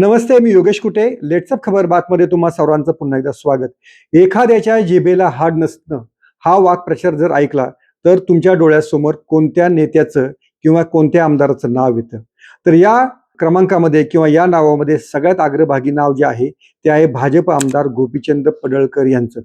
नमस्ते मी योगेश कुटे. लेट्सअप खबर बातमध्ये तुम्हा सर्वांचं पुन्हा एकदा स्वागत. एखाद्याच्या जिभेला हाड नसणं हा वाक्प्रचार जर ऐकला तर तुमच्या डोळ्यासमोर कोणत्या नेत्याचं किंवा कोणत्या आमदाराचं नाव येतं? तर या क्रमांकामध्ये किंवा या नावामध्ये सगळ्यात अग्रभागी नाव जे आहे ते आहे भाजप आमदार गोपीचंद पडळकर यांचं.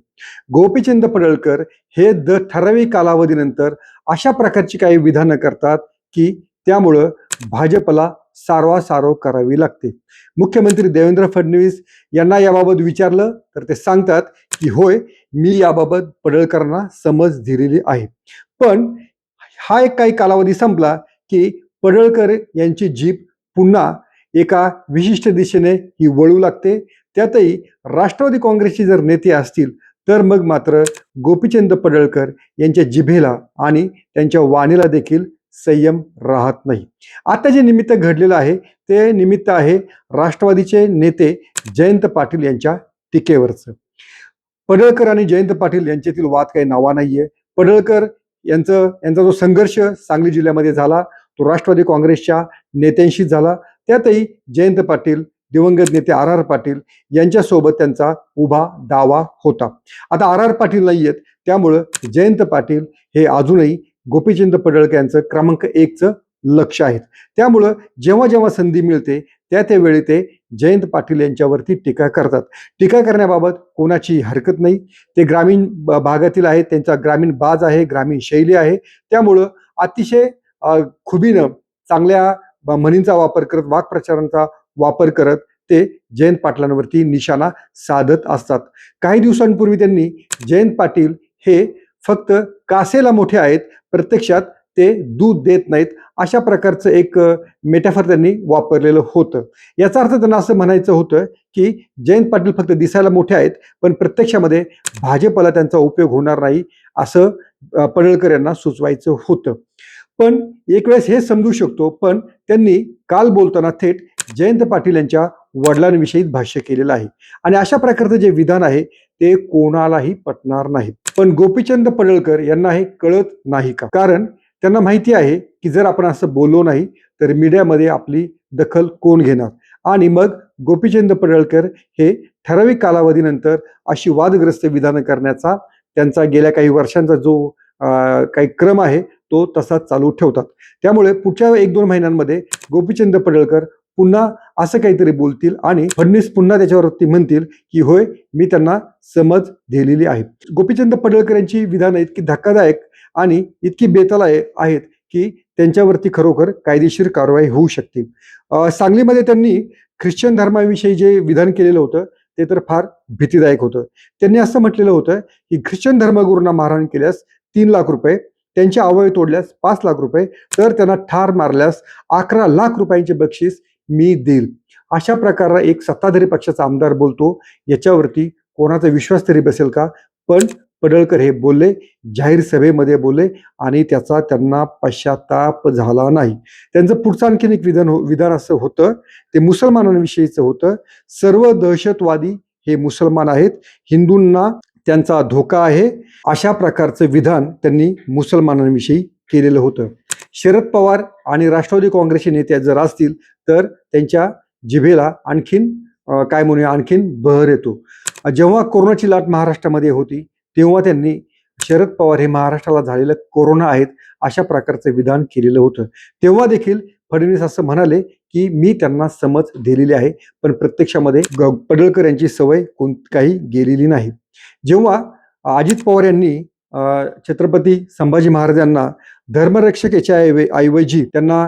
गोपीचंद पडळकर हे द ठराविक कालावधीनंतर अशा प्रकारची काही विधानं करतात की त्यामुळं भाजपला सारवासारव करावी लागते. मुख्यमंत्री देवेंद्र फडणवीस यांना याबाबत विचारलं तर ते सांगतात की होय मी याबाबत पडळकरांना समज दिलेली आहे. पण हा एक काही कालावधी संपला की पडळकर यांची जीप पुन्हा एका विशिष्ट दिशेने ही वळू लागते. त्यातही राष्ट्रवादी काँग्रेसचे जर नेते असतील तर मग मात्र गोपीचंद पडळकर यांच्या जिभेला आणि त्यांच्या वाणीला देखील संयम राहत नाही. आता जे निमित्त घडलेलं आहे ते निमित्त आहे राष्ट्रवादीचे नेते जयंत पाटील यांच्या टीकेवरचं. पडळकर आणि जयंत पाटील यांच्यातील वाद काही नावा नाहीये. पडळकर यांचं यांचा जो संघर्ष सांगली जिल्ह्यामध्ये झाला तो राष्ट्रवादी काँग्रेसच्या नेत्यांशी झाला. त्यातही जयंत पाटील दिवंगत नेते आर आर पाटील यांच्यासोबत त्यांचा उभा दावा होता. आता आर आर पाटील नाही आहेत त्यामुळं जयंत पाटील हे अजूनही गोपीचंद पडळकर यांचं क्रमांक एकचं लक्ष आहेत. त्यामुळं जेव्हा जेव्हा संधी मिळते त्या त्यावेळी ते जयंत पाटील यांच्यावरती टीका करतात. टीका करण्याबाबत कोणाची हरकत नाही. ते ग्रामीण भागातील आहेत त्यांचा ग्रामीण बाज आहे ग्रामीण शैली आहे. त्यामुळं अतिशय खुबीनं चांगल्या म्हणींचा वापर करत वाक्प्रचारांचा वापर करत ते जयंत पाटलांवरती निशाणा साधत असतात. काही दिवसांपूर्वी त्यांनी जयंत पाटील हे फक्त कासेला मोठे आहेत प्रत्यक्षात ते दूध देत नाहीत. अशा प्रकारचं एक मेटाफर त्यांनी वापरलेलं होतं. याचा अर्थ त्यांना असं म्हणायचं होतं की जयंत पाटील फक्त दिसायला मोठे आहेत पण प्रत्यक्षामध्ये भाजपला त्यांचा उपयोग होणार नाही असं पडळकर यांना सुचवायचं होतं. पण एक वेळेस हे समजू शकतो पण त्यांनी काल बोलताना थेट जयंत पाटील यांच्या वडिलांविषयी भाष्य केलेलं आहे. आणि अशा प्रकारचं जे विधान आहे ते कोणालाही पटणार नाही. पण गोपीचंद पडळकर यांना हे कळत नाही का? कारण त्यांना माहिती आहे की जर आपण असं बोललो नाही तर मीडियामध्ये आपली दखल कोण घेणार? आणि मग गोपीचंद पडळकर हे ठराविक कालावधीनंतर अशी वादग्रस्त विधानं करण्याचा त्यांचा गेल्या काही वर्षांचा जो काही क्रम आहे तो तसाच चालू ठेवतात. त्यामुळे पुढच्या एक दोन महिन्यांमध्ये गोपीचंद पडळकर पुन्हा असं काहीतरी बोलतील आणि फडणवीस पुन्हा त्याच्यावरती म्हणतील की होय मी त्यांना समज दिलेली आहे. गोपीचंद पडळकर यांची विधानं इतकी धक्कादायक आणि इतकी बेतलाय आहेत की त्यांच्यावरती खरोखर कायदेशीर कारवाई होऊ शकते. सांगलीमध्ये त्यांनी ख्रिश्चन धर्माविषयी जे विधान केलेलं होतं ते तर फार भीतीदायक होतं. त्यांनी असं म्हटलेलं होतं की ख्रिश्चन धर्मगुरूंना मारहाण केल्यास तीन लाख रुपये त्यांचे अवयव तोडल्यास पाच लाख रुपये तर त्यांना ठार मारल्यास अकरा लाख रुपयांचे बक्षीस मी देईल. अशा प्रकारला एक सत्ताधारी पक्षाचा आमदार बोलतो. याच्यावरती कोणाचा विश्वास तरी बसेल का? पण पडळकर हे बोलले जाहीर सभेमध्ये बोलले आणि त्याचा त्यांना पश्चाताप झाला नाही. त्यांचं पुढचं आणखीन एक विधान हो- विधान असं होतं. ते मुसलमानांविषयीचं होतं. सर्व दहशतवादी हे मुसलमान आहेत. हिंदूंना त्यांचा धोका आहे. अशा प्रकारचं विधान त्यांनी मुसलमानांविषयी केलेलं होतं. शरद पवार आणि राष्ट्रवादी काँग्रेसचे नेते जर असतील तर त्यांच्या जिभेला आणखीन काय म्हणूया आणखीन बहर येतो. जेव्हा कोरोनाची लाट महाराष्ट्रामध्ये होती तेव्हा त्यांनी शरद पवार हे महाराष्ट्राला झालेलं कोरोना आहेत अशा प्रकारचं विधान केलेलं होतं. तेव्हा देखील फडणवीस असं म्हणाले की मी त्यांना समज दिलेली आहे पण प्रत्यक्षामध्ये पडळकर यांची सवय कोण काही गेलेली नाही. जेव्हा अजित पवार यांनी छत्रपती संभाजी महाराजांना धर्मरक्षक याच्या ऐवजी त्यांना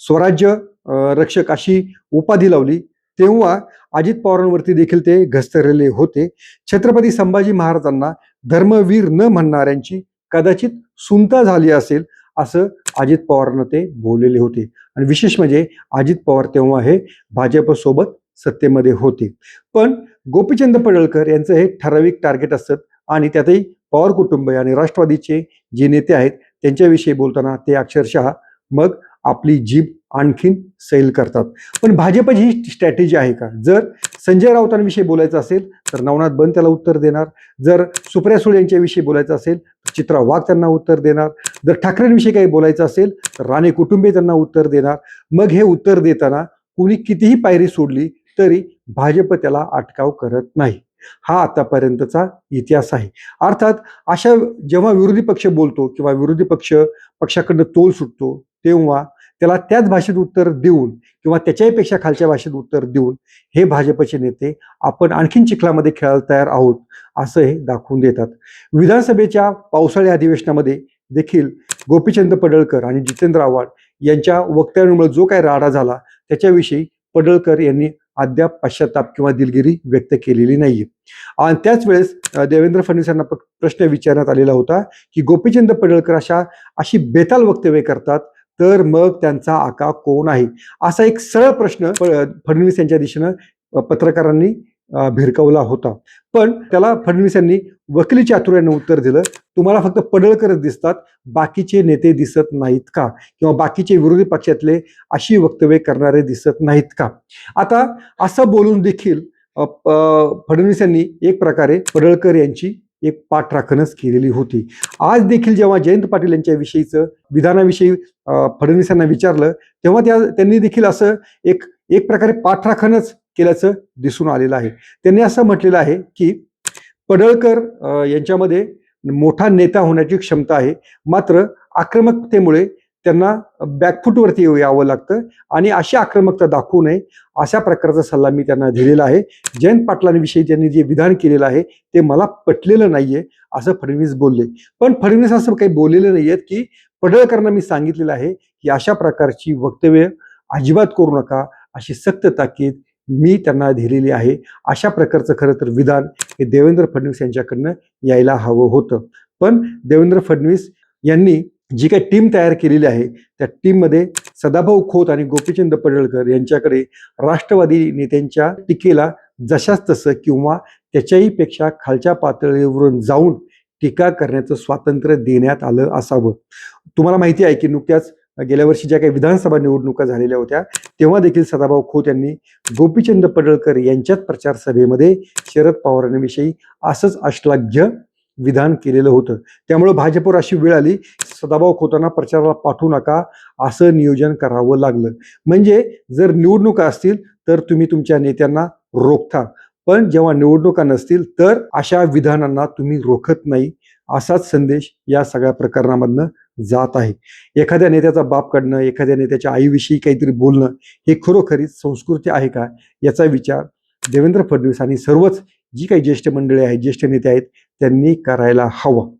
स्वराज्य रक्षक अशी उपाधी लावली. तेव्हा अजित पवारांवरती देखील ते घस्तरलेले होते. छत्रपती संभाजी महाराजांना धर्मवीर न म्हणणाऱ्यांची कदाचित सुंता झाली असेल असं अजित पवारांना ते बोललेले होते. आणि विशेष म्हणजे अजित पवार तेव्हा हे भाजपसोबत सत्तेमध्ये होते. पण गोपीचंद पडळकर यांचं हे ठराविक टार्गेट असतं आणि त्यातही पवार कुटुंब आणि राष्ट्रवादीचे जे नेते आहेत त्यांच्याविषयी बोलताना ते अक्षरशः मग आपली जीभ आणखीन सैल करतात. पण भाजपची ही स्ट्रॅटेजी आहे का? जर संजय राऊतांविषयी बोलायचं असेल तर नवनाथ बंद त्याला उत्तर देणार. जर सुप्रिया सुळे यांच्याविषयी बोलायचं असेल तर चित्रा वाघ त्यांना उत्तर देणार. जर ठाकरेंविषयी काही बोलायचं असेल तर राणे कुटुंबे त्यांना उत्तर देणार. मग हे उत्तर देताना कुणी कितीही पायरी सोडली तरी भाजप त्याला अटकाव करत नाही. हा आतापर्यंतचा इतिहास आहे. अर्थात अशा जेव्हा विरोधी पक्ष बोलतो किंवा विरोधी पक्ष पक्षाकडनं तोल सुटतो तेव्हा त्याला त्याच भाषेत उत्तर देऊन किंवा त्याच्याहीपेक्षा खालच्या भाषेत उत्तर देऊन हे भाजपचे नेते आपण आणखीन चिखलामध्ये खेळायला तयार आहोत असं हे दाखवून देतात. विधानसभेच्या पावसाळी अधिवेशनामध्ये देखील गोपीचंद पडळकर आणि जितेंद्र आव्हाड यांच्या वक्तव्यामुळे जो काही राडा झाला त्याच्याविषयी पडळकर यांनी अद्याप पश्चाताप किंवा दिलगिरी व्यक्त केलेली नाहीये. आणि त्याच वेळेस देवेंद्र फडणवीस यांना प्रश्न विचारण्यात आलेला होता की गोपीचंद पडळकर अशा अशी बेताल वक्तव्य करतात तर मग त्यांचा आका कोण आहे? असा एक सरळ प्रश्न फडणवीस यांच्या दिशेनं पत्रकारांनी भिरकवला भिरकावला होता. पण त्याला फडणवीस यांनी वकिली चातुर्यानं उत्तर दिलं. तुम्हाला फक्त पडळकरच दिसतात. बाकीचे नेते दिसत नाहीत का? किंवा बाकीचे विरोधी पक्षातले अशी वक्तव्य करणारे दिसत नाहीत का? आता असं बोलून देखील फडणवीस यांनी एक प्रकारे पडळकर यांची एक पाठराखणच केलेली होती. आज देखील जेव्हा जयंत पाटील यांच्याविषयीचं विधानाविषयी फडणवीसांना विचारलं तेव्हा त्या त्यांनी देखील असं एक एक प्रकारे पाठराखणच केल्याचं दिसून आलेलं आहे. त्यांनी असं म्हटलेलं आहे की पडळकर यांच्यामध्ये मोठा नेता होण्याची क्षमता आहे. मात्र आक्रमकतेमुळे त्यांना बॅकफूटवरती यावं लागतं. आणि अशी आक्रमकता दाखवू नये अशा प्रकारचा सल्ला मी त्यांना दिलेला आहे. जयंत पाटलांविषयी त्यांनी जे विधान केलेलं आहे ते मला पटलेलं नाहीये असं फडणवीस बोलले. पण फडणवीस असं काही बोललेलं नाही आहेत की पडळकरांना मी सांगितलेलं आहे की अशा प्रकारची वक्तव्य अजिबात करू नका अशी सक्त ताकीद मी त्यांना दिलेली आहे. अशा प्रकारचं खरं तर विधान हे देवेंद्र फडणवीस यांच्याकडनं यायला हवं होतं. पण देवेंद्र फडणवीस यांनी जी काही टीम तयार केलेली आहे त्या टीममध्ये सदाभाऊ खोत आणि गोपीचंद पडळकर यांच्याकडे राष्ट्रवादी नेत्यांच्या टीकेला जशाच तसं किंवा त्याच्याही पेक्षा खालच्या पातळीवरून जाऊन टीका करण्याचं स्वातंत्र्य देण्यात आलं असावं. तुम्हाला माहिती आहे की नुकत्याच गेल्या वर्षी ज्या काही विधानसभा निवडणुका झालेल्या होत्या तेव्हा देखील सदाभाऊ खोत यांनी गोपीचंद पडळकर यांच्याच प्रचार सभेमध्ये शरद पवारांविषयी असंच अश्लाघ्य विधान केलेलं होतं. त्यामुळे भाजपवर अशी वेळ आली सदाभाऊ खोतांना प्रचाराला पाठवू नका असं नियोजन करावं लागलं. म्हणजे जर निवडणुका असतील तर तुम्ही तुमच्या नेत्यांना रोखता. पण जेव्हा निवडणुका नसतील तर अशा विधानांना तुम्ही रोखत नाही असाच संदेश या सगळ्या प्रकरणामधनं जात आहे. एखाद्या नेत्याचा बाप काढणं एखाद्या नेत्याच्या आईविषयी काहीतरी बोलणं हे खरोखरीच संस्कृती आहे का? याचा विचार देवेंद्र फडणवीस आणि सर्वच जी काही ज्येष्ठ मंडळी आहेत ज्येष्ठ नेते आहेत त्यांनी करायला हवं.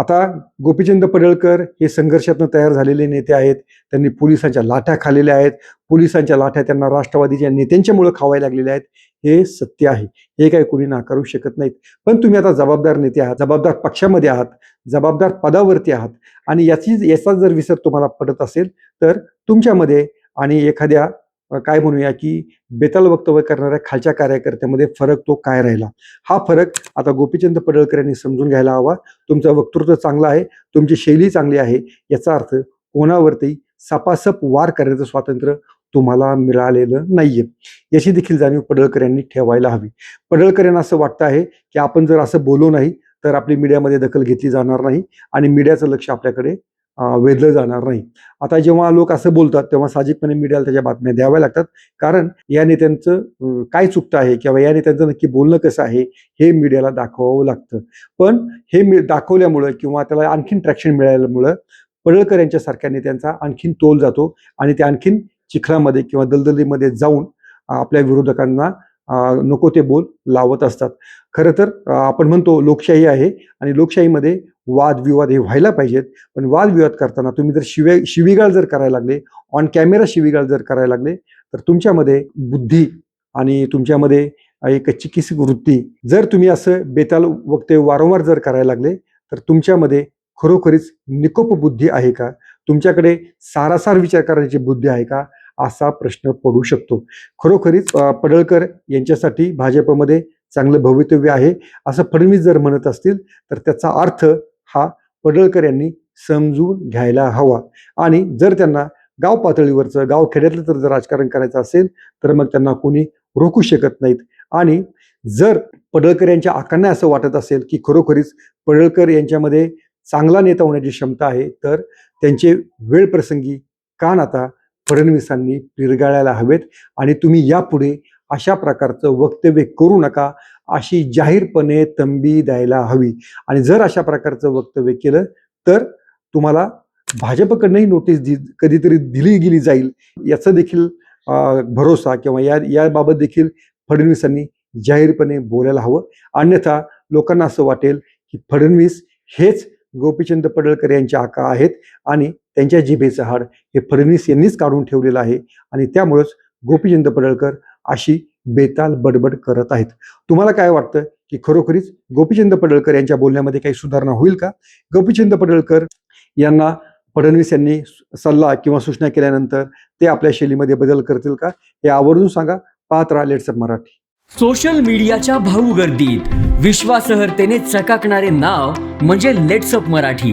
आता गोपीचंद पडळकर हे संघर्षातनं तयार झालेले नेते आहेत. त्यांनी पोलिसांच्या लाठ्या खाल्लेल्या आहेत. पोलिसांच्या लाठ्या त्यांना राष्ट्रवादीच्या नेत्यांच्यामुळे खावायला लागलेल्या आहेत. हे सत्य आहे. हे काही कोणी नाकारू शकत नाहीत. पण तुम्ही आता जबाबदार नेते आहात जबाबदार पक्षामध्ये आहात जबाबदार पदावरती आहात आणि याची याचा जर विसर तुम्हाला पडत असेल तर तुमच्यामध्ये आणि एखाद्या काय म्हणूया की बेताल वक्तव्य करणाऱ्या खालच्या कार्यकर्त्यामध्ये फरक तो काय राहिला? हा फरक आता गोपीचंद पडळकर यांनी समजून घ्यायला हवा. तुमचं वक्तृत्व चांगलं आहे तुमची शैली चांगली आहे याचा अर्थ कोणावरती सपासप वार करण्याचं स्वातंत्र्य तुम्हाला मिळालेलं नाहीये. याची देखील जाणीव पडळकर यांनी ठेवायला हवी. पडळकर यांना असं वाटतं आहे की आपण जर असं बोलू नाही तर आपली मीडियामध्ये दखल घेतली जाणार नाही आणि मीडियाचं लक्ष आपल्याकडे वेधलं जाणार नाही. आता जेव्हा लोक असं बोलतात तेव्हा साहजिकपणे मीडियाला त्याच्या बातम्या द्याव्या लागतात. कारण या नेत्यांचं काय चुकतं आहे किंवा या नेत्यांचं नक्की बोलणं कसं आहे हे मीडियाला दाखवावं लागतं. पण हे मी दाखवल्यामुळं किंवा त्याला आणखीन ट्रॅक्शन मिळाल्यामुळं पडळकर यांच्यासारख्या नेत्यांचा आणखीन तोल जातो आणि ते आणखीन चिखलामध्ये किंवा दलदलीमध्ये जाऊन आपल्या विरोधकांना नको ते बोल लावत असतात. खरं तर आपण म्हणतो लोकशाही आहे आणि लोकशाहीमध्ये वादविवाद हे व्हायला पाहिजेत. पण वादविवाद करताना तुम्ही जर शिवे शिवीगाळ जर करायला लागले ऑन कॅमेरा शिवीगाळ जर करायला लागले तर तुमच्यामध्ये बुद्धी आणि तुमच्यामध्ये एक चिकित्सक वृत्ती जर तुम्ही असं बेताल वक्तव्य वारंवार जर करायला लागले तर तुमच्यामध्ये खरोखरीच निकोप बुद्धी आहे का? तुमच्याकडे सारासार विचार करण्याची बुद्धी आहे का? असा प्रश्न पडू शकतो. खरोखरीच पडळकर यांच्यासाठी भाजपमध्ये चांगलं भवितव्य आहे. असं फडणवीस जर म्हणत असतील तर त्याचा अर्थ हा पडळकर यांनी समजून घ्यायला हवा. आणि जर त्यांना गाव पातळीवरचं गाव खेड्यातलं जर जर राजकारण करायचं असेल तर मग त्यांना कोणी रोखू शकत नाहीत. आणि जर पडळकर यांच्या आकांना असं वाटत असेल की खरोखरीच पडळकर यांच्यामध्ये चांगला नेता होण्याची क्षमता आहे तर त्यांचे वेळ प्रसंगी कान आता फडणवीसांनी पिरगाळायला हवेत. आणि तुम्ही यापुढे अशा प्रकारचं वक्तव्य करू नका अशी जाहीरपणे तंबी द्यायला हवी. आणि जर अशा प्रकारचं वक्तव्य केलं तर तुम्हाला भाजपकडनंही नोटीस दि कधीतरी दिली गेली जाईल. याचा देखील भरोसा किंवा या याबाबत देखील फडणवीसांनी जाहीरपणे बोलायला हवं. अन्यथा लोकांना असं वाटेल की फडणवीस हेच गोपीचंद पडळकर यांचे आका आहेत आणि त्यांच्या जिभेचं हाड हे फडणवीस यांनीच काढून ठेवलेलं आहे. आणि त्यामुळंच गोपीचंद पडळकर अशी बेताल बडबड करत आहेत. तुम्हाला काय वाटतं की खरोखरीच गोपीचंद पडळकर यांच्या बोलण्यामध्ये काही सुधारणा होईल का? गोपीचंद पडळकर यांना फडणवीस यांनी सल्ला किंवा सूचना केल्यानंतर ते आपल्या शैलीमध्ये बदल करतील का? हे आवर्जून सांगा. पाहत राहा लेट्सअप मराठी. सोशल मीडियाच्या भाऊ गर्दीत विश्वासार्हतेने चकाकणारे नाव म्हणजे लेट्सअप मराठी.